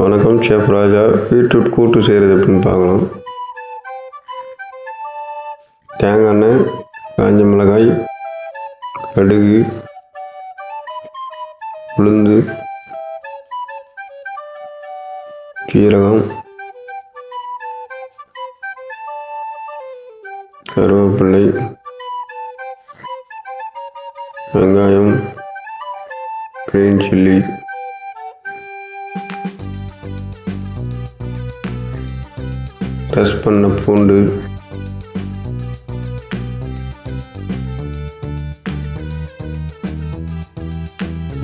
வணக்கம் ஷெஃப் ராஜா. பீட்ரூட் கூட்டு செய்கிறது எப்படின்னு பார்க்கலாம். தேங்காய் எண்ணெய் காஞ்ச மிளகாய் கடுகு உளுந்து சீரகம் கருவேப்பிள்ளை வெங்காயம் கிரீன் சில்லி ப்ரெஸ் பண்ண பூண்டு.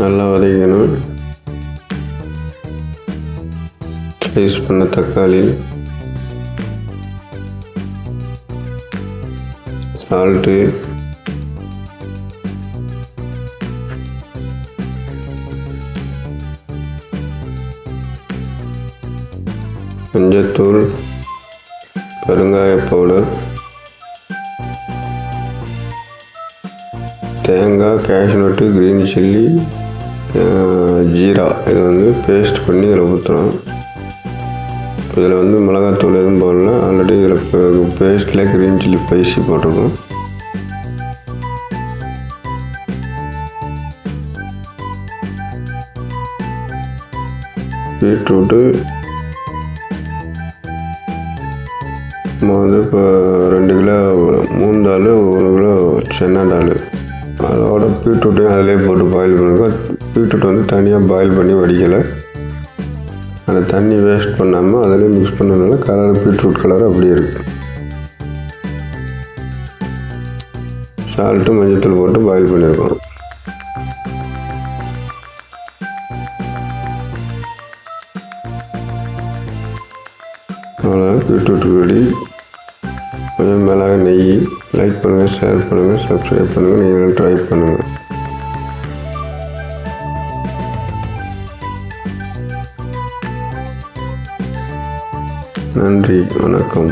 நல்லா வதக்கணும் ஸ்லைஸ் பண்ண தக்காளி. சால்ட்டு மஞ்சத்தூள். பெருங்காய பவுடர் தேங்காய் கேஷ்நட்டு க்ரீன் சில்லி ஜீரா. இதை வந்து பேஸ்ட் பண்ணி இதில் ஊற்றுறோம் இதில் வந்து மிளகாத்தூள் எதுவும் போடல. ஆல்ரெடி இதில் பேஸ்ட்டில் க்ரீன் சில்லி ஸ்பைசி போட்டிருக்கோம். பீட்ரூட்டு நம்ம வந்து இப்போ ரெண்டு கிலோ மூணு தால் ஒரு கிலோ சென்னா தால் அதோட பீட்ரூட்டையும் அதிலே போட்டு பாயில் பண்ணிருக்கோம் பீட்ரூட் வந்து தனியாக பாயில் பண்ணி வடிக்கலை. அந்த தண்ணி வேஸ்ட் பண்ணாமல் அதிலே மிக்ஸ் பண்ணதுனால கலர் பீட்ரூட் கலர் அப்படியே இருக்குது சால்ட்டு மஞ்சத்தூள் போட்டு பாயில் பண்ணியிருக்கோம் அவ்வளோதான் பீட்ரூட் ரெடி கொஞ்சம் மிளகா நெய் லைக் பண்ணுங்கள் ஷேர் பண்ணுங்கள் சப்ஸ்கிரைப் பண்ணுங்கள் நீங்களும் ட்ரை பண்ணுங்கள் நன்றி வணக்கம்.